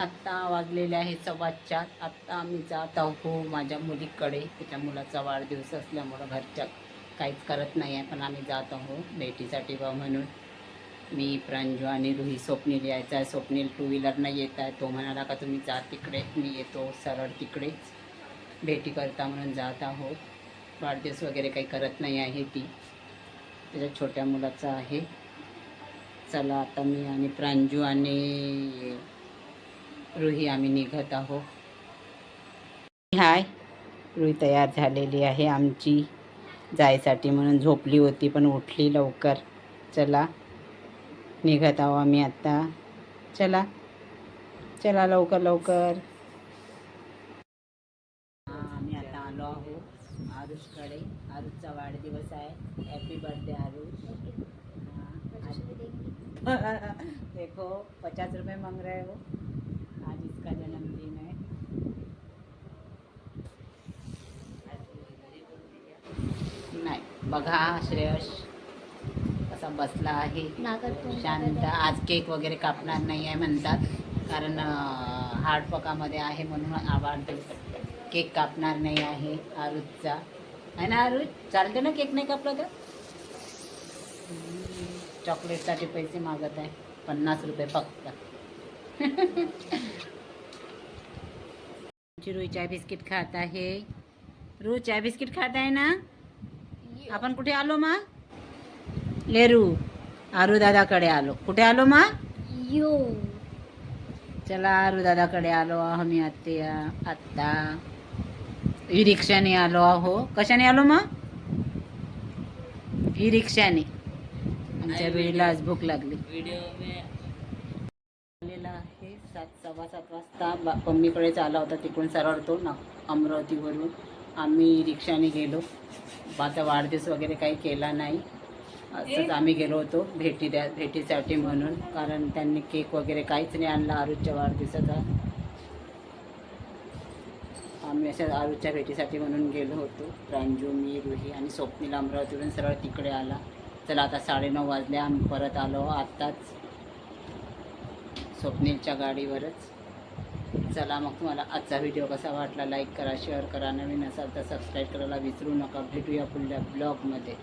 आत्ता वाजलेले आहे सव्वा चार. आत्ता आम्ही जात आहो माझ्या मुलीकडे. तिच्या मुलाचा वाढदिवस असल्यामुळं घरच्या काहीच करत नाही आहे पण आम्ही जात आहो भेटीसाठी बा म्हणून. मी प्रांजू आणि रुही स्वप्नील यायचा आहे. स्वप्नील टू व्हीलरनं येत आहे. तो म्हणाला का तुम्ही जा तिकडे? मी येतो सरळ तिकडेच. भेटी करता म्हणून जात आहोत. वाढदिवस वगैरे काही करत नाही आहे ती. त्याच्या छोट्या मुलाचा आहे. चला आता मी आणि प्रांजू आणि रुही आम्ही निघत आहो हाय. रुई तयार झालेली आहे आमची. जायसाठी म्हणून झोपली होती पण उठली लवकर. चला. निघत आहो आम्ही आत्ता चला. चला लवकर लवकर. आम्ही आता आलो आहो आरुषकडे. आरुषचा वाढदिवस आहे. Happy birthday Arush. देखो पचास रुपये मांग रहे हो. इसका जन्मदिन है नाही बघा श्रेयश कसा बसला आहे. शांत. आज केक वगैरे कापणार नाही आहे म्हणतात कारण हार्डपकामध्ये आहे म्हणून आवाज केक कापणार नाही आहे आरुजचा आहे ना आरुज चालते ना केक नाही कापला तर? चॉकलेटसाठी पैसे मागत आहे पन्नास रुपये फक्त. रू चाय बिस्किट खात आहे. रू चाय बिस्किट खात आहे ना? आपण कुठे आलो मा? लेरू आरू दादाकडे आलो. कुठे आलो मा? यो. चला आरू दादाकडे आलो आम्ही आत्या आत्ता. ई रिक्षाने आलो आहो. कशाने आलो मा? ई रिक्षाने आमच्या वेळेला आज भूक लागली. आलेला सात सव्वा सात वाजता बा मम्मीकडेच आला होता तिकडून सरळ तो ना अमरावतीवरून. आम्ही रिक्षाने गेलो. माझा वाढदिवस वगैरे काही केला नाही. असंच आम्ही गेलो होतो भेटी द्या भेटीसाठी म्हणून. कारण त्यांनी केक वगैरे काहीच नाही आणला आरुजच्या वाढदिवसाचा. आम्ही अशा आरुजच्या भेटीसाठी म्हणून गेलो होतो. प्रांजू मी रुही आणि स्वप्नील अमरावतीवरून सरळ तिकडे आला. चला आता साडेनऊ वाजले. आम्ही परत आलो. आत्ताच स्वप्नीलच्या गाडीवरच. चला मग तुम्हाला आजचा व्हिडिओ कसा वाटला लाईक करा शेअर करा. नवीन असाल तर सबस्क्राईब करायला विसरू नका. भेटूया पुढल्या ब्लॉगमध्ये